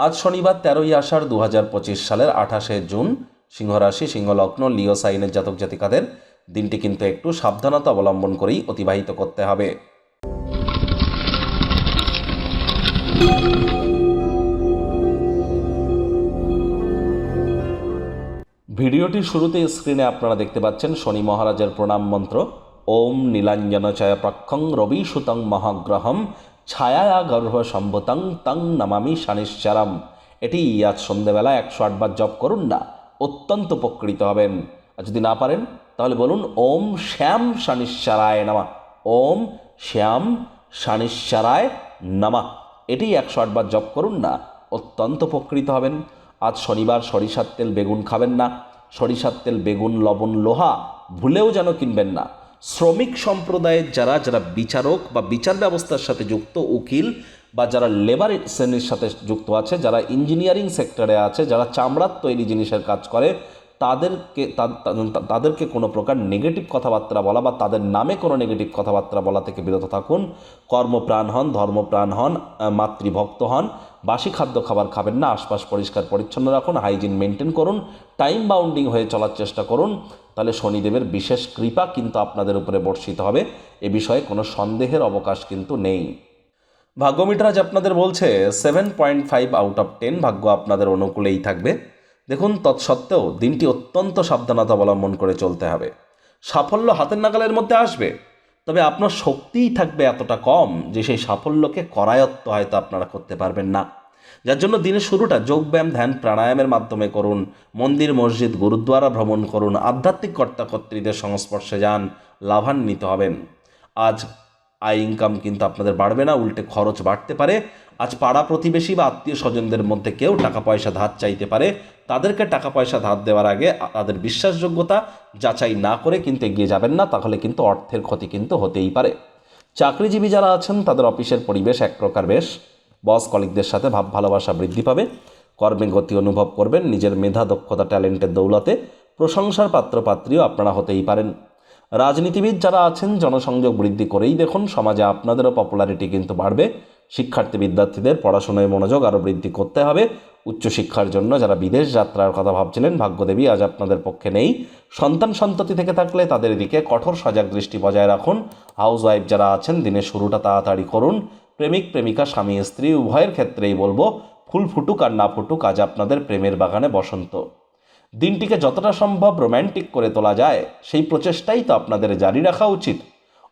আজ শনিবার তেরোই আষাঢ় দু হাজার পঁচিশ সালের আঠাশে জুন সিংহ রাশি সিংহ লিও সাইনের জাতক জাতিকাদের দিনটি কিন্তু একটু সাবধানতা অবলম্বন করেই অতিবাহিত করতে হবে। ভিডিওটির শুরুতে স্ক্রিনে আপনারা দেখতে পাচ্ছেন শনি মহারাজের প্রণাম মন্ত্র, ওম নীলাঞ্জন চয় প্রক্ষং রবি সুতং মহাগ্রহম ছায়া গর্ভ সম্ভতং তং নমামি শানিশ্চারাম। এটি আজ সন্ধেবেলা একশো আটবার জপ করুন না, অত্যন্ত উপকৃত হবেন। আর যদি না পারেন, তাহলে বলুন, ওম শ্যাম শানিশ্চারায় নামা। ওম শ্যাম শানিশ্চারায় নামা। এটি একশো আটবার জপ করুন না, অত্যন্ত উপকৃত হবেন। আজ শনিবার সরিষার তেল বেগুন খাবেন না, সরিষার তেল বেগুন, লবণ, লোহা ভুলেও যেন কিনবেন না। শ্রমিক সম্প্রদায়ের যারা যারা বিচারক বা বিচার ব্যবস্থার সাথে যুক্ত উকিল বা যারা লেবার শ্রেণির সাথে যুক্ত আছে, যারা ইঞ্জিনিয়ারিং সেক্টরে আছে, যারা চামড়ার তৈরি জিনিসের কাজ করে, তাদেরকে তাদেরকে কোনো প্রকার নেগেটিভ কথাবার্তা বলা বা তাদের নামে কোনো নেগেটিভ কথাবার্তা বলা থেকে বিরত থাকুন। কর্মপ্রাণ হন, ধর্মপ্রাণ হন মাতৃভক্ত হন, বাসি খাদ্য খাবার খাবেন না, আশপাশ পরিষ্কার পরিচ্ছন্ন রাখুন হাইজিন মেনটেন করুন টাইম বাউন্ডিং হয়ে চলার চেষ্টা করুন। তাহলে শনিদেবের বিশেষ কৃপা কিন্তু আপনাদের উপরে বর্ষিত হবে। এ বিষয়ে কোনো সন্দেহের অবকাশ কিন্তু নেই। ভাগ্যমিটার আজ আপনাদের বলছে seven point five out of ten ভাগ্য আপনাদের অনুকূলেই থাকবে। দেখুন, তৎসত্ত্বেও দিনটি অত্যন্ত সাবধানতা অবলম্বন করে চলতে হবে। সাফল্য হাতের নাগালের মধ্যে আসবে। তবে আপনার শক্তিই থাকবে এতটা কম যে সেই সাফল্যকে করায়ত্ত হয়তো আপনারা করতে পারবেন না। যার জন্য দিনের শুরুটা যোগব্যায়াম ধ্যান, প্রাণায়ামের মাধ্যমে করুন। মন্দির, মসজিদ, গুরুদ্বারা ভ্রমণ করুন। আধ্যাত্মিক কর্তাকর্ত্রীদের সংস্পর্শে যান। লাভান্বিত হবেন। আজ আয় ইনকাম কিন্তু আপনাদের বাড়বে না, উল্টে খরচ বাড়তে পারে। আজ পাড়া প্রতিবেশী বা আত্মীয় স্বজনদের মধ্যে কেউ টাকা পয়সা ধার চাইতে পারে। তাদেরকে টাকা পয়সা ধার দেওয়ার আগে তাদের বিশ্বাসযোগ্যতা যাচাই না করে কিন্তু এগিয়ে যাবেন না, তাহলে কিন্তু অর্থের ক্ষতি কিন্তু হতেই পারে। চাকরিজীবী যারা আছেন, তাদের অফিসের পরিবেশ এক প্রকার বেশ বস কলিকদের সাথে ভাব ভালোবাসা বৃদ্ধি পাবে, কর্মে গতি অনুভব করবেন, নিজের মেধা, দক্ষতা, ট্যালেন্টের দৌলতে প্রশংসার পাত্রপাত্রীও আপনারা হতেই পারেন। রাজনীতিবিদ যারা আছেন, জনসংযোগ বৃদ্ধি করেই দেখুন, সমাজে আপনাদেরও পপুলারিটি কিন্তু বাড়বে। শিক্ষার্থী বিদ্যার্থীদের পড়াশোনায় মনোযোগ আরও বৃদ্ধি করতে হবে। উচ্চশিক্ষার জন্য যারা বিদেশ যাত্রার কথা ভাবছিলেন, ভাগ্যদেবী আজ আপনাদের পক্ষে নেই। সন্তান সন্ততি থেকে থাকলে তাদের দিকে কঠোর সজাগ দৃষ্টি বজায় রাখুন। হাউস ওয়াইফ যারা আছেন, দিনের শুরুটা তাড়াতাড়ি করুন। প্রেমিক, প্রেমিকা, স্বামী, স্ত্রী, উভয়ের ক্ষেত্রেই বলব, ফুল ফুটুক আর না ফুটুক আজ আপনাদের প্রেমের বাগানে বসন্ত। দিনটিকে যতটা সম্ভব রোম্যান্টিক করে তোলা যায়, সেই প্রচেষ্টাই তো আপনাদের জারি রাখা উচিত।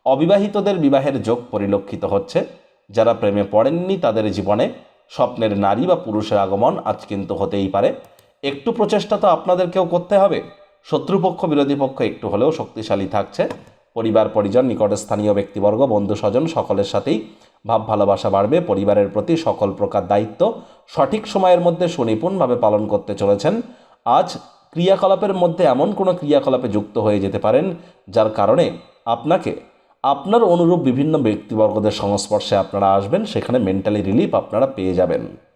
অবিবাহিতদের বিবাহের যোগ পরিলক্ষিত হচ্ছে। যারা প্রেমে পড়েননি তাদের জীবনে স্বপ্নের নারী বা পুরুষের আগমন আজ কিন্তু হতেই পারে। একটু প্রচেষ্টা তো আপনাদেরকেও করতে হবে। শত্রুপক্ষ, বিরোধী পক্ষ একটু হলেও শক্তিশালী থাকছে। পরিবার, পরিজন, নিকটস্থানীয় ব্যক্তিবর্গ বন্ধু স্বজন সকলের সাথেই ভাব ভালোবাসা বাড়বে, পরিবারের প্রতি সকল প্রকার দায়িত্ব সঠিক সময়ের মধ্যে সুনিপুণভাবে পালন করতে চলেছেন। আজ ক্রিয়াকলাপের মধ্যে এমন কোনো ক্রিয়াকলাপে যুক্ত হয়ে যেতে পারেন, যার কারণে আপনাকে, আপনার অনুরূপ বিভিন্ন ব্যক্তিবর্গদের সংস্পর্শে আপনারা আসবেন, সেখানে মেন্টালি রিলিফ আপনারা পেয়ে যাবেন।